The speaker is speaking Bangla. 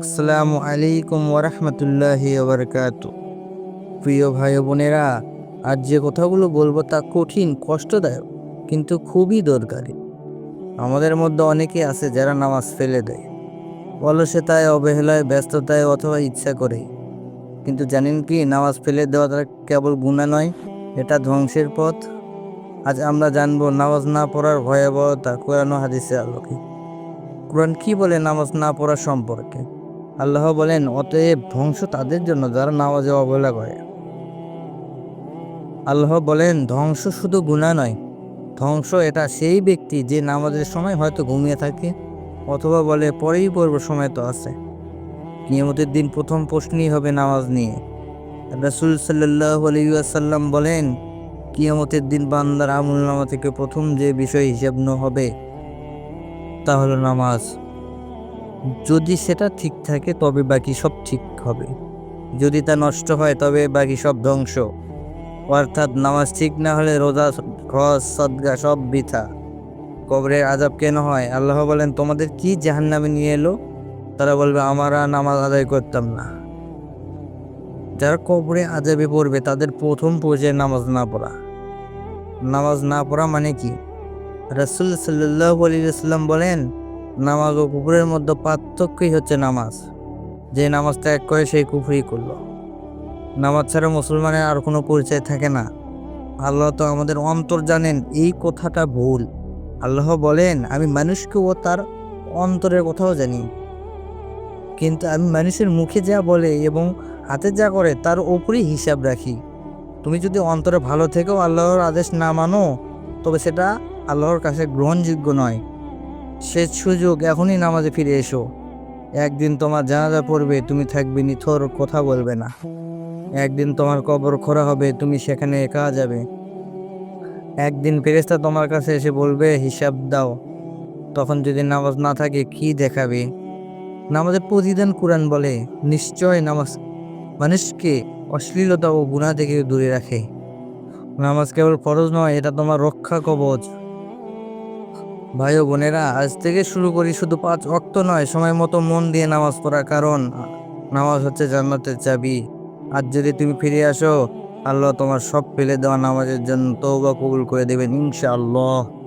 আসসালামু আলাইকুম ওরহমতুল্লাহি ওবরকাত প্রিয় ভাই বোনেরা, আজ যে কথাগুলো বলব তা কঠিন, কষ্টদায়ক, কিন্তু খুবই দরকারি। আমাদের মধ্যে অনেকে আছে যারা নামাজ ফেলে দেয়। অলসতায়, অবহেলায়, ব্যস্ততায় অথবা ইচ্ছা করে কিন্তু জানেন কি, নামাজ ফেলে দেওয়া দেওয়াটা কেবল গুণা নয়, এটা ধ্বংসের পথ। আজ আমরা জানব নামাজ না পড়ার ভয়াবহতা, কোরআন হাদিসের আলোকে। কোরআন কি বলে নামাজ না পড়া সম্পর্কে? আল্লাহ বলেন, অতএব ধ্বংস তাদের জন্য যারা নামাজে অবহেলা করে। আল্লাহ বলেন, ধ্বংস শুধু গুণা নয়, ধ্বংস এটা সেই ব্যক্তি যে নামাজের সময় হয়তো ঘুমিয়ে থাকে অথবা বলে পরেই পড়ব সময় তো আছে। নিয়মতের দিন প্রথম প্রশ্নই হবে নামাজ নিয়ে। রাসুল সাল্লাহ আলাইসাল্লাম বলেন, কিয়ামতের দিন বান্দার আমুল নামা থেকে প্রথম যে বিষয় হিসাব হবে তা হলো নামাজ। যদি সেটা ঠিক থাকে, তবে বাকি সব ঠিক হবে। যদি তা নষ্ট হয়, তবে বাকি সব ধ্বংস। অর্থাৎ নামাজ ঠিক না হলে রোজা খরচ সদগা সব বৃথা। কবরের আজাব কেন হয়? আল্লাহ বলেন, তোমাদের কি জাহান্নামে নিয়ে এলো? তারা বলবে, আমরা নামাজ আদায় করতাম না। যারা কবরে আজাবে পড়বে, তাদের প্রথম পর্যায়ে নামাজ না পড়া। নামাজ না পড়া মানে কি? রাসুল সাল্লাহ আলিয়াল্লাম বলেন নামাজ ও কুকুরের মধ্যে পার্থক্যই হচ্ছে নামাজ। যে নামাজ ত্যাগ করে সেই কুফরি করল। নামাজ ছাড়া মুসলমানের আর কোনো পরিচয় থাকে না। আল্লাহ তো আমাদের অন্তর জানেন এই কথাটা ভুল। আল্লাহ বলেন, আমি মানুষকে ও তার অন্তরের কথাও জানি। কিন্তু আমি মানুষের মুখে যা বলে এবং হাতে যা করে তার ওপরই হিসাব রাখি। তুমি যদি অন্তরে ভালো থেকেও আল্লাহর আদেশ না মানো, তবে সেটা আল্লাহর কাছে গ্রহণযোগ্য নয়। সে সুযোগ এখনই নামাজে ফিরে এসো। একদিন তোমার জানাজা পড়বে, তুমি থাকবে নিথর, কথা বলবে না। একদিন তোমার কবর খোরা হবে, তুমি সেখানে একা যাবে। একদিন ফেরেস্তা তোমার কাছে এসে বলবে, হিসাব দাও। তখন যদি নামাজ না থাকে, কি দেখাবে? নামাজের প্রতিদান কোরআন বলে, নিশ্চয় নামাজ মানুষকে অশ্লীলতা ও গুণা থেকে দূরে রাখে। নামাজ কেবল ফরজ নয়, এটা তোমার রক্ষা কবচ। ভাই ও বোনেরা, আজ থেকে শুরু করি শুধু পাঁচ অক্ত নয়, সময় মতো মন দিয়ে নামাজ পড়া কারণ। নামাজ হচ্ছে জান্নাতের চাবি। আর যদি তুমি ফিরে আসো, আল্লাহ তোমার সব ফেলে দেওয়া নামাজের জন্য তৌবা কবুল করে দেবেন, ইনশাআল্লাহ।